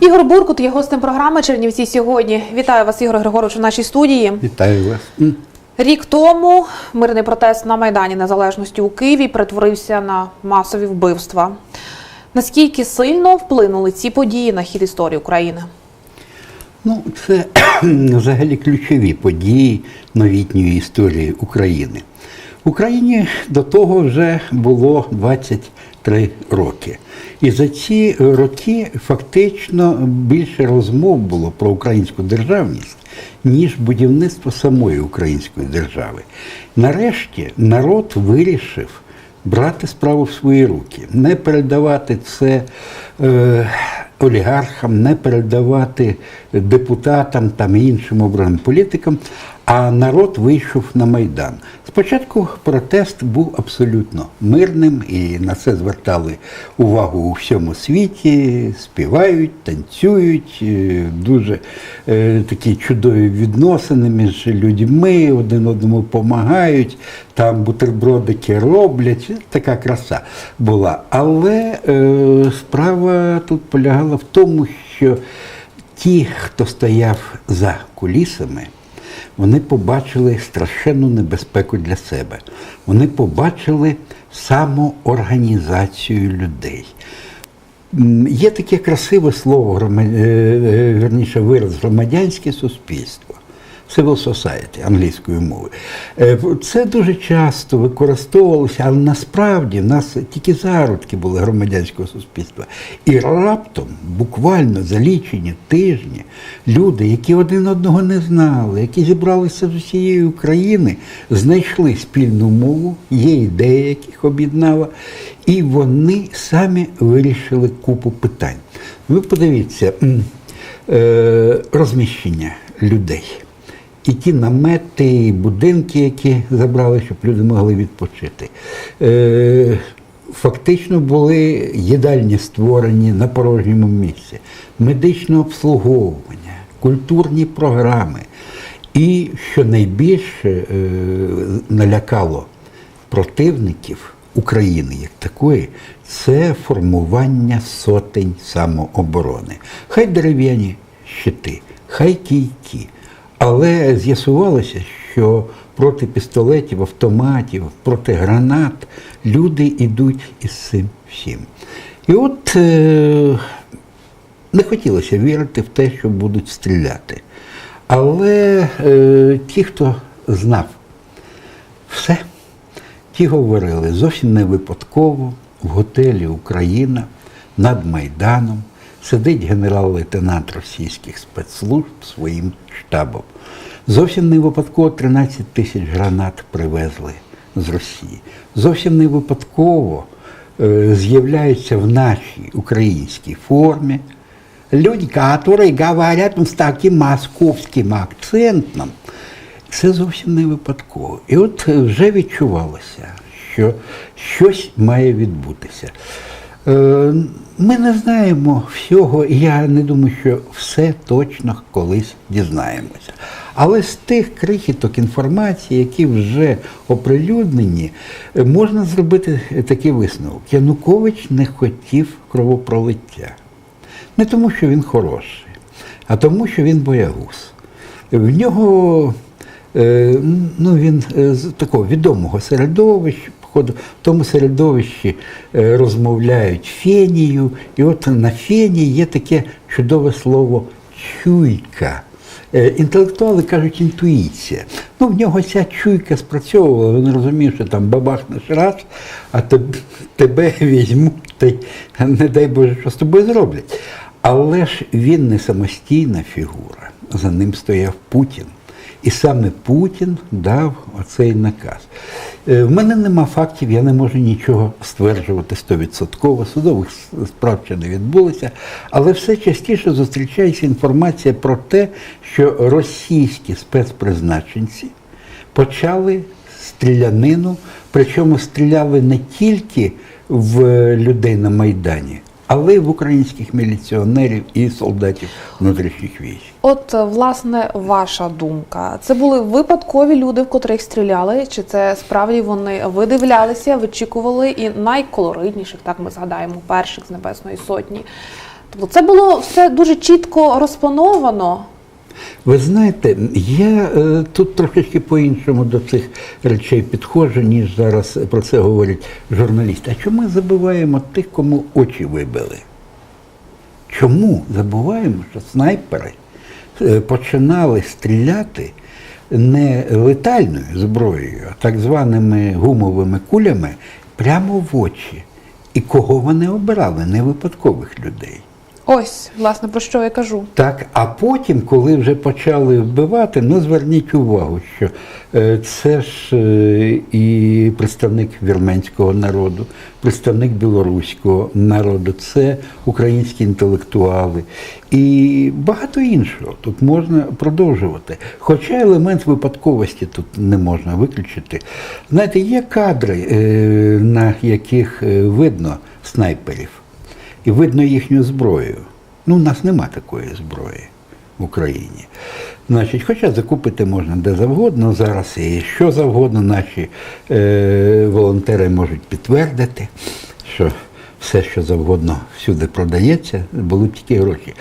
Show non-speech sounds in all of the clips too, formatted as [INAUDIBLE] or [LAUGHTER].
Ігор Буркут є гостем програми Чернівці сьогодні. Вітаю вас, Ігор Григорович, у нашій студії. Вітаю вас. Рік тому мирний протест на Майдані Незалежності у Києві перетворився на масові вбивства. Наскільки сильно вплинули ці події на хід історії України? Ну, це [CLEARS THROAT] взагалі ключові події новітньої історії України. В Україні до того вже було 23 роки. І за ці роки фактично більше розмов було про українську державність, ніж будівництво самої української держави. Нарешті народ вирішив брати справу в свої руки, не передавати це е, олігархам, не передавати депутатам там і іншим обраним політикам. А народ вийшов на майдан. Спочатку протест був абсолютно мирним, і на це звертали увагу у всьому світі. Співають, танцюють, е, дуже е, такі чудові відносини між людьми, один одному допомагають, там бутербродики роблять. Така краса була. Але е, справа тут полягала в тому, що ті, хто стояв за кулісами, вони побачили страшенну небезпеку для себе. Вони побачили самоорганізацію людей. Є таке красиве слово, е, е, вірніше вираз громадянське суспільство. Civil society англійською мовою. Е, Це дуже часто використовувалося, але насправді в нас тільки зародки були громадянського суспільства. І раптом, буквально за лічені тижні, люди, які один одного не знали, які зібралися з усієї України, знайшли спільну мову, є ідея, яких об'єднала, і вони самі вирішили купу питань. Ви подивіться, е, розміщення людей. І ті намети, і будинки, які забрали, щоб люди могли відпочити. Е, Фактично були їдальні створені на порожньому місці, медичне обслуговування, культурні програми. І що найбільше е, налякало противників України як такої, це формування сотень самооборони. Хай дерев'яні щити, хай кійки. Але з'ясувалося, що проти пістолетів, автоматів, проти гранат люди йдуть із цим всім. І от е, не хотілося вірити в те, що будуть стріляти. Але е, ті, хто знав все, ті говорили зовсім не випадково в готелі Україна над Майданом сидить генерал-лейтенант російських спецслужб своїм штабом. Зовсім не випадково 13 тисяч гранат привезли з Росії. Зовсім не випадково е, з'являються в нашій українській формі люди, які говорять з таким московським акцентом. Це зовсім не випадково. І от вже відчувалося, що щось має відбутися. Е, Ми не знаємо всього, і я не думаю, що все точно колись дізнаємося. Але з тих крихіток інформації, які вже оприлюднені, е, можна зробити такий висновок. Янукович не хотів кровопролиття. Не тому, що він хороший, а тому, що він боягуз. В нього е, ну, він з такого відомого середовища, походу, в тому середовищі е, розмовляють фенію, і от на фені є таке чудове слово чуйка. Е, Інтелектуали кажуть інтуїція. Ну, в нього ця чуйка спрацьовувала, він розумів, що там бабахнеш раз, а тебе візьмуть, та й не дай Боже, що з тобою зроблять. Але ж він не самостійна фігура, за ним стояв Путін. І саме Путін дав оцей наказ. Е, В мене нема фактів, я не можу нічого стверджувати стовідсотково. Судових справ ще не відбулося, але все частіше зустрічається інформація про те, що російські спецпризначенці почали стрілянину, причому стріляли не тільки в людей на Майдані, але й в українських міліціонерів і солдатів внутрішніх військ. От, власне, ваша думка. Це були випадкові люди, в котрих стріляли, чи це справді вони видивлялися, вичікували і найколоритніших, так ми згадаємо, перших з Небесної Сотні. Тобто це було все дуже чітко розплановано. Ви знаєте, я е, тут трошечки по-іншому до цих речей підходжу, ніж зараз про це говорять журналісти. А чому забуваємо тих, кому очі вибили? Чому забуваємо, що снайпери починали стріляти не летальною зброєю, а так званими гумовими кулями прямо в очі? І кого вони обирали? Не випадкових людей. Ось, власне, про що я кажу. Так, а потім, коли вже почали вбивати, ну зверніть увагу, що е, це ж е, і представник вірменського народу, представник білоруського народу, це українські інтелектуали і багато іншого. Тут можна продовжувати. Хоча елемент випадковості тут не можна виключити. Знаєте, є кадри, е, на яких видно снайперів і видно їхню зброю. Ну, у нас нема такої зброї в Україні. Значить, хоча закупити можна де завгодно зараз і що завгодно, наші е, волонтери можуть підтвердити, що все, що завгодно всюди продається, були б тільки гроші.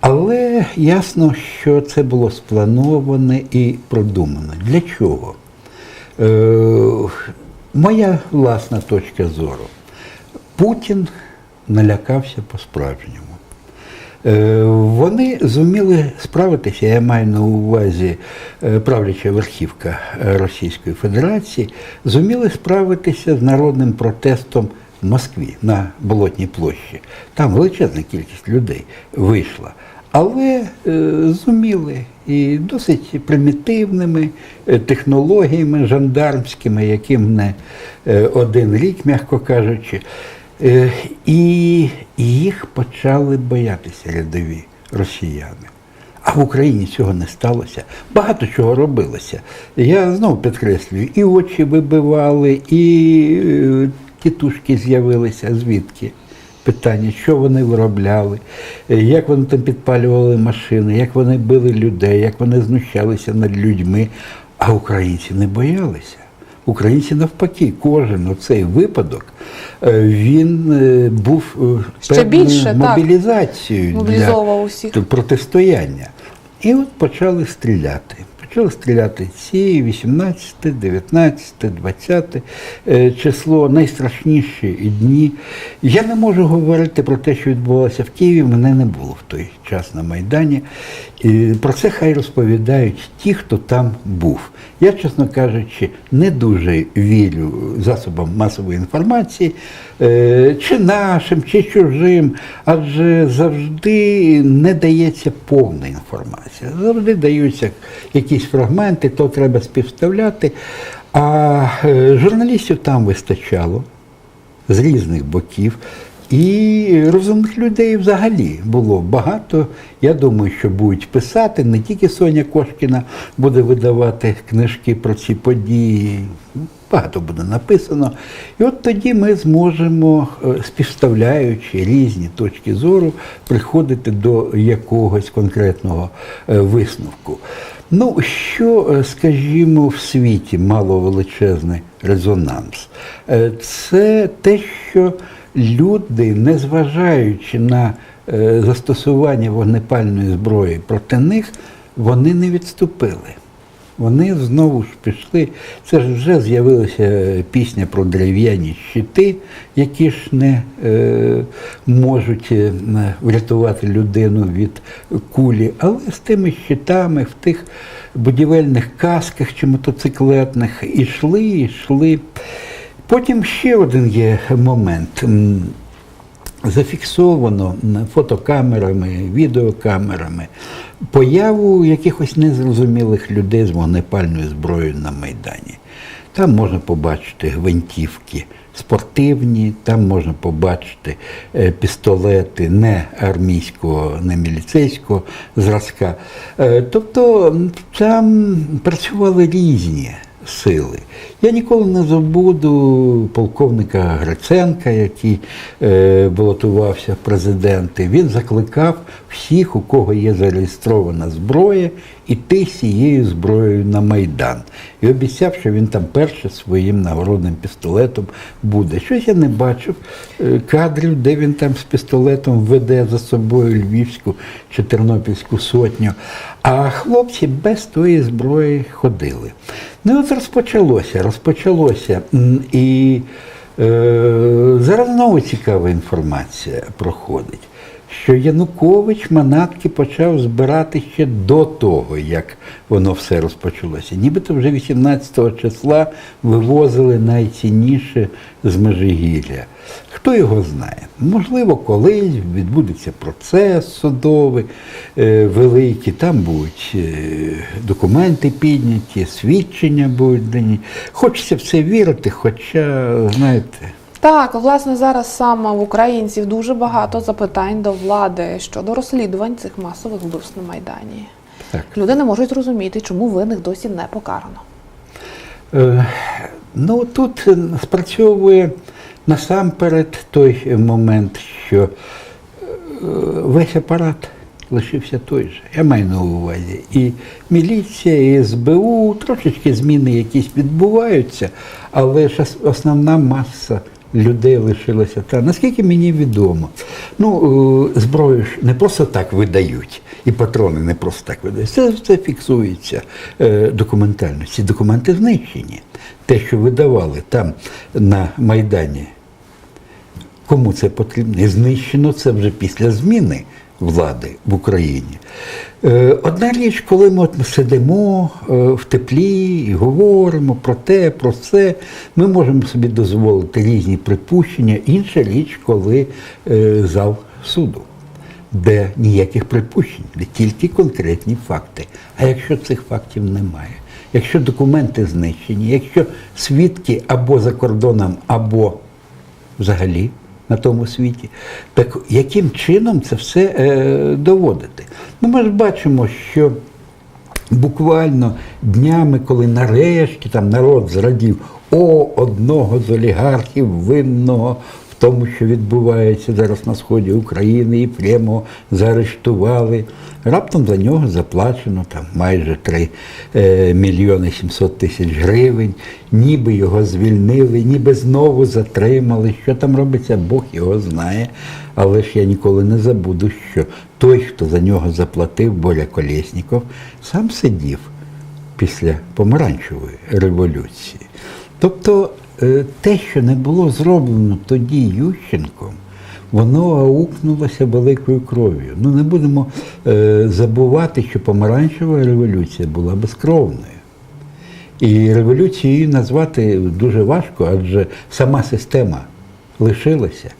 Але ясно, що це було сплановане і продумано. Для чого? Е, моя власна точка зору. Путін налякався по-справжньому. Е, Вони зуміли справитися, я маю на увазі е, правляча верхівка е, Російської Федерації, зуміли справитися з народним протестом в Москві на Болотній площі. Там величезна кількість людей вийшла. Але зуміли і досить примітивними технологіями жандармськими, яким не один рік, м'яко кажучи. Е, І їх почали боятися рядові росіяни. А в Україні цього не сталося. Багато чого робилося. Я знову підкреслюю, і очі вибивали, і е, тітушки з'явилися. Звідки? Питання, що вони виробляли, е, як вони там підпалювали машини, як вони били людей, як вони знущалися над людьми. А українці не боялися. Українці навпаки, кожен оцей випадок е, він е, був е, Ще більше, так. мобілізацією усіх. протистояння. І от почали стріляти. Почали стріляти ці 18, 19, 20 е, число, найстрашніші дні. Я не можу говорити про те, що відбувалося в Києві, мене не було в той час на Майдані. І про це хай розповідають ті, хто там був. Я, чесно кажучи, не дуже вірю засобам масової інформації, е, чи нашим, чи чужим, адже завжди не дається повна інформація. Завжди даються якісь фрагменти, то треба співставляти. А е, журналістів там вистачало з різних боків. І розумних людей взагалі було багато. Я думаю, що будуть писати. Не тільки Соня Кошкіна буде видавати книжки про ці події. Багато буде написано. І от тоді ми зможемо, е, співставляючи різні точки зору, приходити до якогось конкретного е, висновку. Ну, що, е, скажімо, в світі мало величезний резонанс? Це те, що люди, незважаючи на е, застосування вогнепальної зброї проти них, вони не відступили. Вони знову ж пішли. Це ж вже з'явилася пісня про дерев'яні щити, які ж не е, можуть е, врятувати людину від кулі. Але з тими щитами в тих будівельних касках чи мотоциклетних ішли, ішли. Потім ще один є момент. Зафіксовано фотокамерами, відеокамерами появу якихось незрозумілих людей з вогнепальною зброєю на Майдані. Там можна побачити гвинтівки спортивні, там можна побачити е, пістолети не армійського, не міліцейського зразка. Е, Тобто там працювали різні сили. Я ніколи не забуду полковника Гриценка, який е, балотувався в президенти. Він закликав всіх, у кого є зареєстрована зброя, іти цією зброєю на Майдан. І обіцяв, що він там перше своїм нагородним пістолетом буде. Щось я не бачив е, кадрів, де він там з пістолетом веде за собою Львівську чи Тернопільську сотню. А хлопці без тої зброї ходили. Ну от розпочалося, розпочалося. І е, зараз знову цікава інформація проходить, що Янукович манатки почав збирати ще до того, як воно все розпочалося. Нібито вже 18 числа вивозили найцінніше з Межигір'я. Хто його знає? Можливо, колись відбудеться процес судовий е, великий, там будуть е, документи підняті, свідчення будуть дані. Хочеться в це вірити, хоча, знаєте, Так, власне, зараз саме в українців дуже багато запитань до влади щодо розслідувань цих масових вбивств на Майдані. так. Люди не можуть зрозуміти, чому винних досі не покарано. Е, Ну, тут е, спрацьовує насамперед той момент, що е, весь апарат лишився той же. Я маю на увазі. І міліція, і СБУ, трошечки зміни якісь відбуваються, але ж основна маса людей лишилося. та. Наскільки мені відомо, ну, е, зброю ж не просто так видають, і патрони не просто так видають. Це все фіксується е, документально. Ці документи знищені. Те, що видавали там на Майдані, Кому це потрібно? І знищено це вже після зміни влади в Україні. Е, Одна річ, коли ми от сидимо е, в теплі і говоримо про те, про це, ми можемо собі дозволити різні припущення. Інша річ, коли е, зал суду, де ніяких припущень, де тільки конкретні факти. А якщо цих фактів немає, якщо документи знищені, якщо свідки або за кордоном, або взагалі на тому світі. Так яким чином це все е, доводити? Ну, ми ж бачимо, що буквально днями, коли нарешті там народ зрадів о одного з олігархів винного тому, що відбувається зараз на сході України, і прямо заарештували. Раптом за нього заплачено там майже 3 е, мільйони 700 тисяч гривень, ніби його звільнили, ніби знову затримали. Що там робиться, Бог його знає. Але ж я ніколи не забуду, що той, хто за нього заплатив, Боря Колєсніков, сам сидів після помаранчевої революції. Тобто те, що не було зроблено тоді Ющенком, воно аукнулося великою кров'ю. Ну не будемо е, забувати, що помаранчева революція була безкровною. І революцією назвати дуже важко, адже сама система лишилася.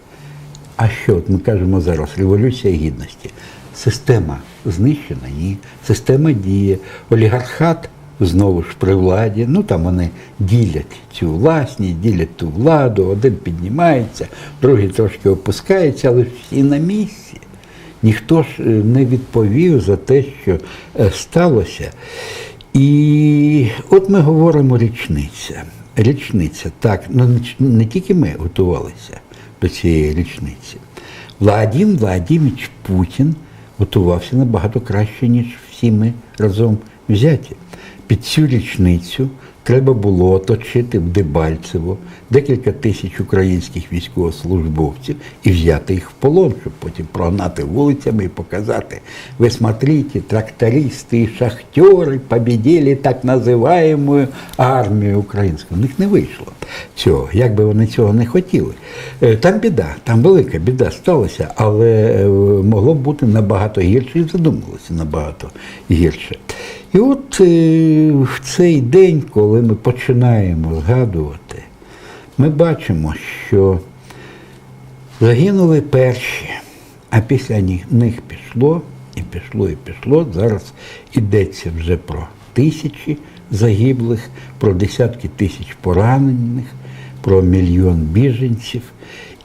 А що от ми кажемо зараз? Революція гідності. Система знищена? Ні. Система діє. Олігархат знову ж при владі. Ну там вони ділять цю власність, ділять ту владу, один піднімається, другий трошки опускається, але всі на місці. Ніхто ж е, не відповів за те, що е, сталося. І от ми говоримо річниця. Річниця, так, ну не тільки ми готувалися до цієї річниці. Владимир Владимирович Путін готувався набагато краще, ніж всі ми разом взяті. Під цю річницю треба було оточити в Дебальцево декілька тисяч українських військовослужбовців і взяти їх в полон, щоб потім прогнати вулицями і показати. Ви смотрите, трактористи і шахтери побіділи так називаємо армію українську. У них не вийшло цього, як би вони цього не хотіли. Е, Там біда, там велика біда сталася, але е, могло б бути набагато гірше і задумалося набагато гірше. І от е, в цей день, коли ми починаємо згадувати, ми бачимо, що загинули перші, а після них- пішло, і пішло, і пішло. Зараз йдеться вже про тисячі загиблих, про десятки тисяч поранених, про мільйон біженців.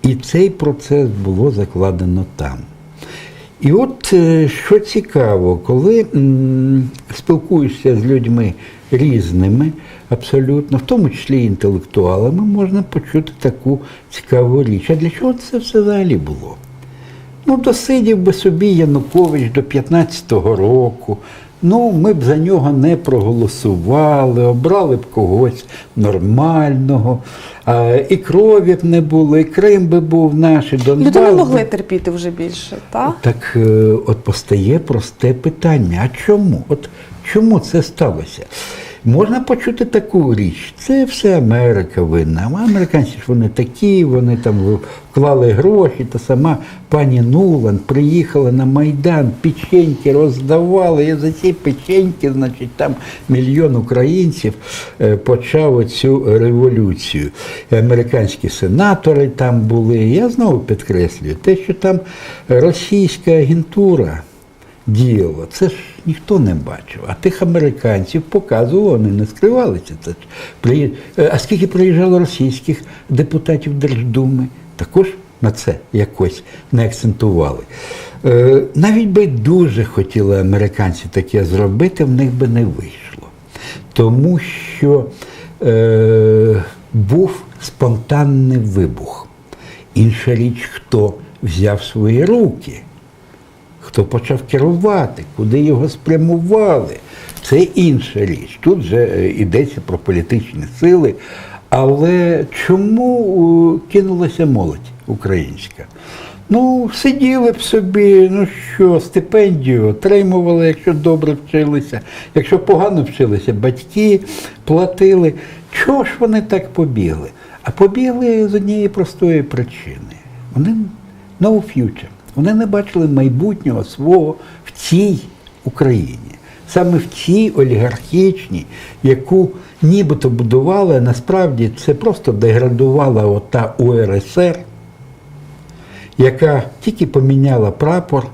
І цей процес було закладено там. І от е, що цікаво, коли спілкуєшся з людьми різними, абсолютно, в тому числі інтелектуалами, можна почути таку цікаву річ. А для чого це все взагалі було? Ну, досидів би собі Янукович до 15-го року. Ну, ми б за нього не проголосували, обрали б когось нормального, а, і крові б не було, і Крим би був наш, і Донбас. Люди не могли терпіти вже більше, так? так е, от постає просте питання: а чому? От чому це сталося? Можна почути таку річ. Це все Америка винна. Американці ж вони такі, вони там вклали гроші, та сама пані Нулан приїхала на Майдан, печеньки роздавали. І за ці печеньки, значить, там мільйон українців е, почав цю революцію. І американські сенатори там були. Я знову підкреслюю, те, що там російська агентура діяло. Це ж ніхто не бачив. А тих американців показували, вони не скривалися. Це ж приї- Е, А скільки приїжджало російських депутатів Держдуми, також на це якось не акцентували. Е, Навіть би дуже хотіли американці таке зробити, в них би не вийшло. Тому що е, був спонтанний вибух. Інша річ, хто взяв свої руки хто почав керувати, куди його спрямували. Це інша річ. Тут же е, йдеться про політичні сили. Але чому кинулася молодь українська? Ну, сиділи б собі, ну що, стипендію отримували, якщо добре вчилися. Якщо погано вчилися, батьки платили. Чого ж вони так побігли? А побігли з однієї простої причини. Вони no future. Вони не бачили майбутнього свого в цій Україні. Саме в цій олігархічній, яку нібито будували, а насправді це просто деградувала ота УРСР, яка тільки поміняла прапор,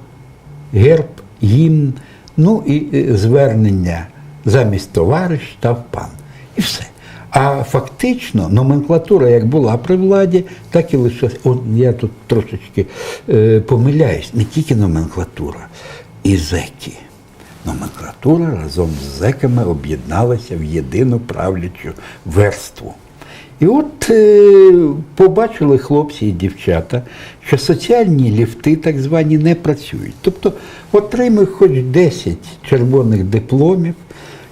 герб, гімн, ну і звернення замість товариш став пан. І все. А фактично номенклатура як була при владі, так і лишилась. От я тут трошечки е, помиляюсь, не тільки номенклатура, і зеки. Номенклатура разом з зеками об'єдналася в єдину правлячу верству. І от е, побачили хлопці і дівчата, що соціальні ліфти, так звані, не працюють. Тобто отримай хоч 10 червоних дипломів,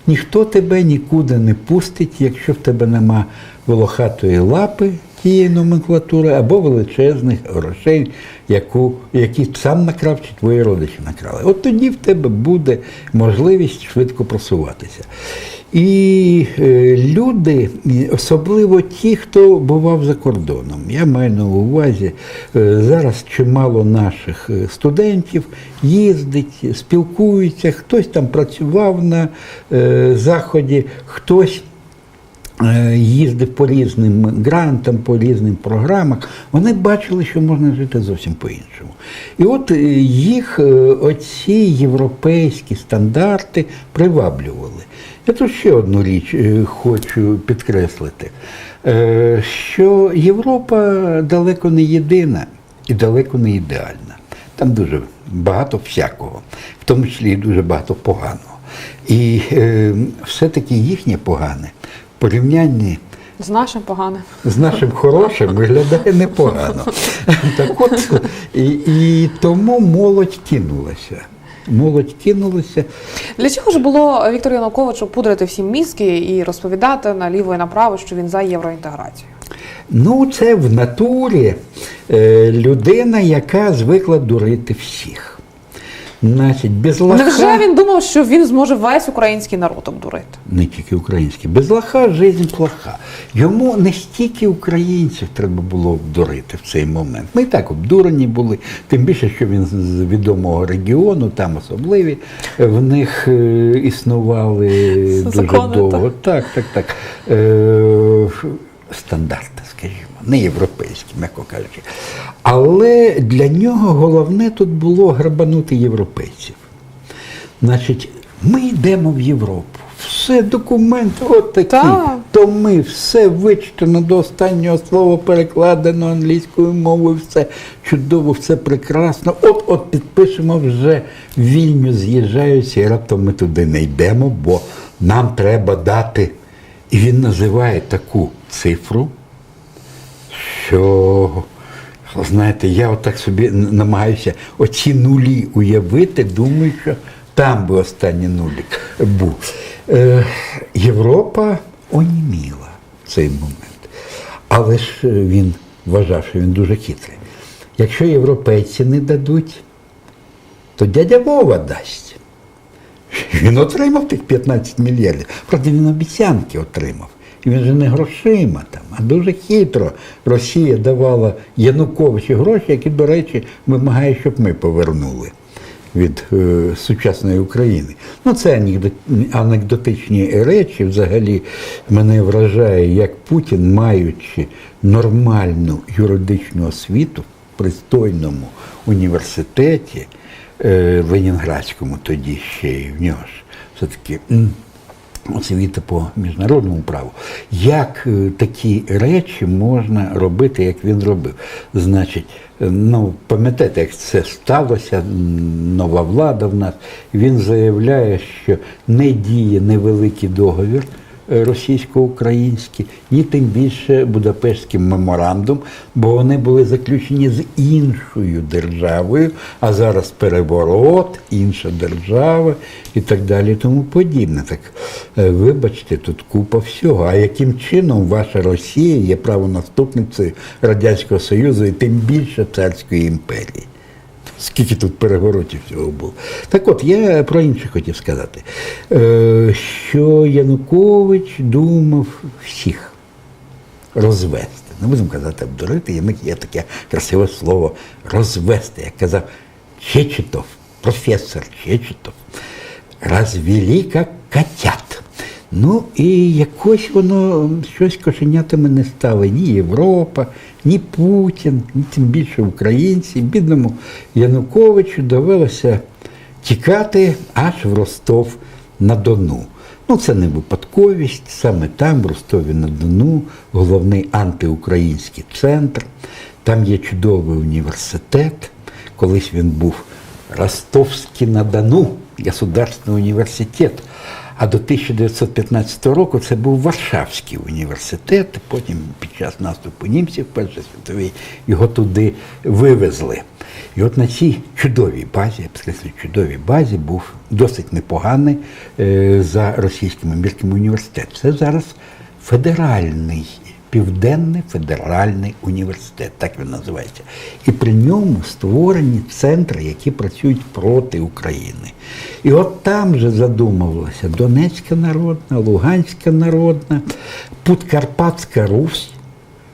ніхто тебе нікуди не пустить, якщо в тебе нема волохатої лапи тієї номенклатури або величезних грошей, яку, які сам накрав чи твої родичі накрали. От тоді в тебе буде можливість швидко просуватися. І е, люди, особливо ті, хто бував за кордоном, я маю на увазі, е, зараз чимало наших е, студентів їздить, спілкуються, хтось там працював на заході, хтось їздив по різним грантам, по різним програмах, вони бачили, що можна жити зовсім по-іншому. І от е, їх е, оці європейські стандарти приваблювали. Я тут ще одну річ е, хочу підкреслити, е, що Європа далеко не єдина і далеко не ідеальна. Там дуже багато всякого, в тому числі дуже багато поганого. І е, все-таки їхнє погане порівнянні З нашим поганим. з нашим хорошим виглядає непогано. Так от, і, і тому молодь кинулася. Молодь кинулася. Для чого ж було Віктору Януковичу пудрити всім мізки і розповідати наліво і направо, що він за євроінтеграцію? Ну, це в натурі е, людина, яка звикла дурити всіх. Значить, без лаха, Невже він думав, що він зможе весь український народ обдурити? не тільки український, без лаха жизнь плоха. Йому не стільки українців треба було обдурити в цей момент. Ми і так обдурені були, тим більше, що він з- з відомого регіону, там особливі е, в них е, існували дуже довго. Так, так, так. Е, стандарти, скажімо, не європейські, м'яко кажучи. Але для нього головне тут було грабанути європейців. Значить, ми йдемо в Європу. Все, документи от такі. Так. То ми все вичитано до останнього слова, перекладено англійською мовою, все чудово, все прекрасно. От-от підпишемо вже вільню, з'їжджаються, і раптом ми туди не йдемо, бо нам треба дати. І він називає таку цифру, що, знаєте, я отак собі намагаюся оці нулі уявити, думаю, що там би останній нулік був. Е, Європа оніміла в цей момент. Але ж е, він вважав, що він дуже хитрий. Якщо європейці не дадуть, то дядя Вова дасть. Він отримав тих 15 мільярдів. Правда, він обіцянки отримав. І він же не грошима там, а дуже хитро Росія давала Януковичу гроші, які, до речі, вимагає, щоб ми повернули від е, сучасної України. Ну, це анекдотичні речі. Взагалі мене вражає, як Путін, маючи нормальну юридичну освіту в пристойному університеті, е, Ленінградському тоді ще і в нього ж все-таки м, освіта по міжнародному праву. Як е, такі речі можна робити, як він робив? Значить, е, ну пам'ятаєте, як це сталося, нова влада в нас. Він заявляє, що не діє невеликий договір російсько-український, ні тим більше Будапештський меморандум, бо вони були заключені з іншою державою, а зараз переворот, інша держава і так далі, тому подібне. Так е, вибачте, тут купа всього. А яким чином ваша Росія є правонаступницею Радянського Союзу і тим більше царської імперії? Скільки тут переворотів всього було. Так от, я про інше хотів сказати, Е, що Янукович думав всіх розвести. Не будемо казати обдурити, є таке красиве слово розвести, як казав Чечетов, професор Чечетов, розвели як котят. Ну і якось воно щось кошенятами не стало. Ні Європа, ні Путін, ні тим більше українці. Бідному Януковичу довелося тікати аж в Ростов на Дону. Ну, це не випадковість. Саме там, в Ростові на Дону, головний антиукраїнський центр. Там є чудовий університет. Колись він був Ростовський на Дону, Государственний університет. А до 1915 року це був Варшавський університет. Потім під час наступу німців Першої світової його туди вивезли. І от на цій чудовій базі, я б сказав, чудовій базі був досить непоганий е, за російськими мірками університет. Це зараз федеральний, південний федеральний університет, так він називається. І при ньому створені центри, які працюють проти України. І от там же задумувалася Донецька народна, Луганська народна, Подкарпатська Русь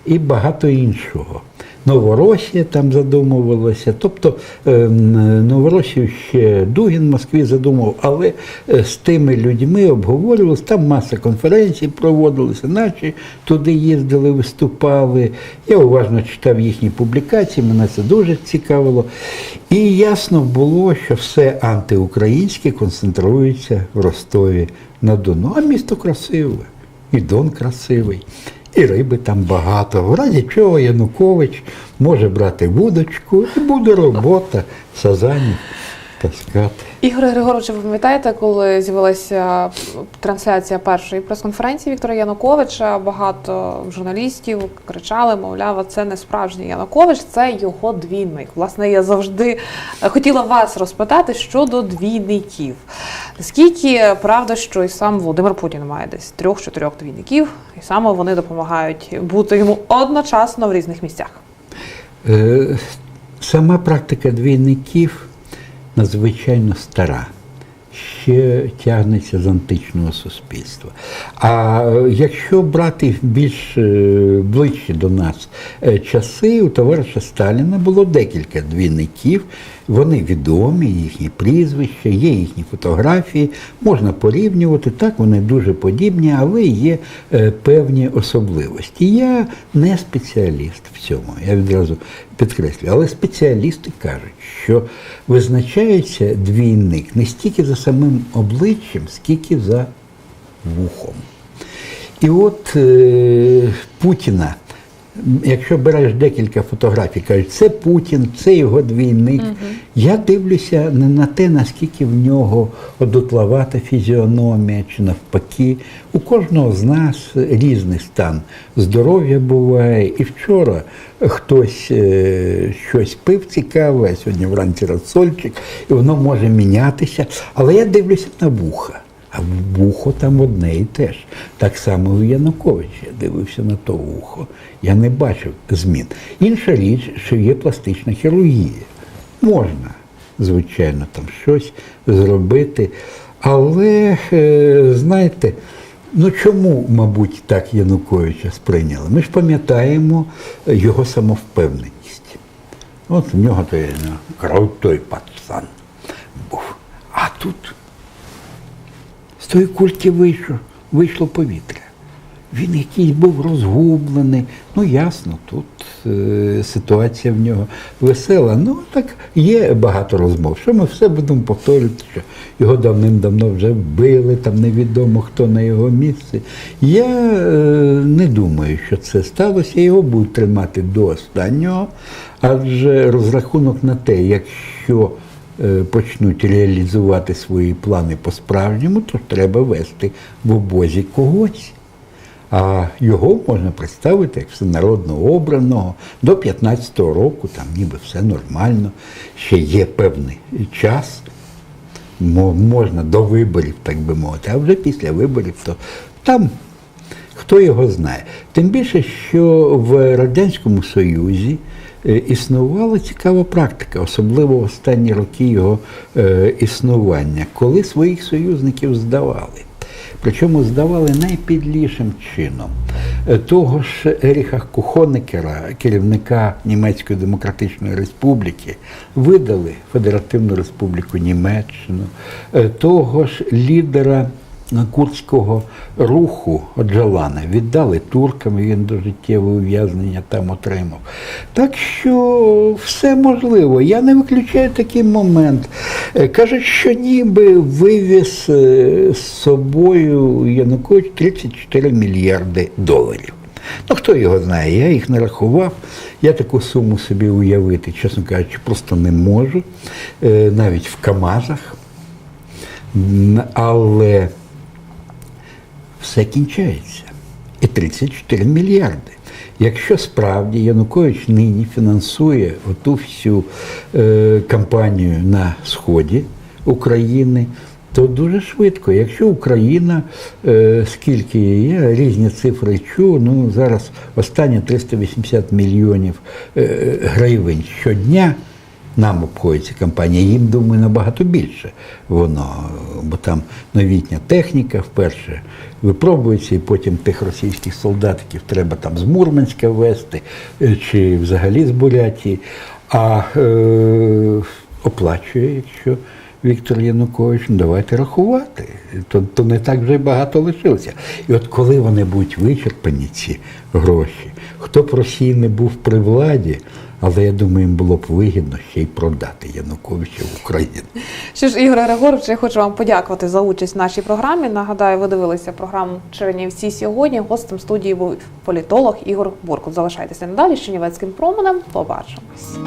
і багато іншого. Новоросія там задумувалася. Тобто ем, Новоросію ще Дугін в Москві задумував, але е, з тими людьми обговорювалися, там маса конференцій проводилися, наші туди їздили, виступали. Я уважно читав їхні публікації, мене це дуже цікавило. І ясно було, що все антиукраїнське концентрується в Ростові на Дону. А місто красиве, і Дон красивий. І риби там багато. В разі чого Янукович може брати вудочку і буде робота сазанів таскати. Ігор Григорович, ви пам'ятаєте, коли з'явилася трансляція першої прес-конференції Віктора Януковича, багато журналістів кричали, мовляв, це не справжній Янукович, це його двійник. Власне, я завжди хотіла вас розпитати щодо двійників. Наскільки правда, що і сам Володимир Путін має десь трьох-чотирьох двійників, і саме вони допомагають бути йому одночасно в різних місцях. Е, Сама практика двійників надзвичайно стара. Ще тягнеться з античного суспільства. А е, якщо брати більш е, ближче до нас е, часи, у товариша Сталіна було декілька двійників. Вони відомі, їхні прізвища, є їхні фотографії, можна порівнювати. Так, вони дуже подібні, але є е, певні особливості. Я не спеціаліст в цьому, я відразу підкреслюю, але спеціалісти кажуть, що визначається двійник не стільки за самим обличчям, скільки за вухом. І от е, Путіна якщо береш декілька фотографій, кажуть, це Путін, це його двійник. Я дивлюся не на те, наскільки в нього одутловата фізіономія чи навпаки. У кожного з нас різний стан здоров'я буває. І вчора хтось е, щось пив цікаве, сьогодні вранці розсольчик, і воно може мінятися. Але я дивлюся на вуха. А вухо там одне і те ж. Так само у Януковича. Я дивився на то вухо. Я не бачив змін. Інша річ, що є пластична хірургія. Можна, звичайно, там щось зробити. Але, е, знаєте, ну чому, мабуть, так Януковича сприйняли? Ми ж пам'ятаємо його самовпевненість. От в нього той ну, крутой пацан був. А тут з тої кульки вийшло, вийшло повітря. Він якийсь був розгублений. Ну, ясно, тут е, ситуація в нього весела. Ну, так є багато розмов. Що ми все будемо повторювати, що його давним-давно вже вбили, там невідомо хто на його місці. Я е, не думаю, що це сталося. Його будуть тримати до останнього, адже розрахунок на те, якщо почнуть реалізувати свої плани по-справжньому, то треба вести в обозі когось. А його можна представити як всенародно обраного до 15-го року, там ніби все нормально, ще є певний час, можна до виборів, так би мовити, а вже після виборів, то там хто його знає. Тим більше, що в Радянському Союзі е, існувала цікава практика, особливо в останні роки його е, існування, коли своїх союзників здавали. Причому здавали найпідлішим чином. Е, Того ж Еріха Кухонекера, керівника Німецької Демократичної Республіки, видали Федеративну Республіку Німеччину, Е, того ж лідера курдського руху Оджалана віддали туркам, він дожиттєве ув'язнення там отримав. Так що все можливо. Я не виключаю такий момент. Е, Кажуть, що ніби вивіз е, з собою Янукович 34 мільярди доларів. Ну, хто його знає, я їх не рахував. Я таку суму собі уявити, чесно кажучи, просто не можу. Е, Навіть в Камазах. Але все кінчається. І 34 мільярди. Якщо справді Янукович нині фінансує оту всю е, кампанію на сході України, то дуже швидко. Якщо Україна, е, скільки я різні цифри чув, ну зараз останні 380 мільйонів е, гривень щодня нам обходиться кампанія, їм, думаю, набагато більше воно, бо там новітня техніка вперше випробується, і потім тих російських солдатиків треба там з Мурманська вести, е, чи взагалі з Бурятії, а е, оплачує, якщо Віктор Янукович, ну давайте рахувати, то, то не так вже багато лишилося. І от коли вони будуть вичерпані, ці гроші, хто б Росії не був при владі, але я думаю, їм було б вигідно ще й продати Януковича в Україну. Що ж, Ігор Григорович, я хочу вам подякувати за участь в нашій програмі. Нагадаю, ви дивилися програму Чернівці сьогодні. Гостем студії був політолог Ігор Буркут. Залишайтеся надалі з Чернівецьким променем. Побачимось.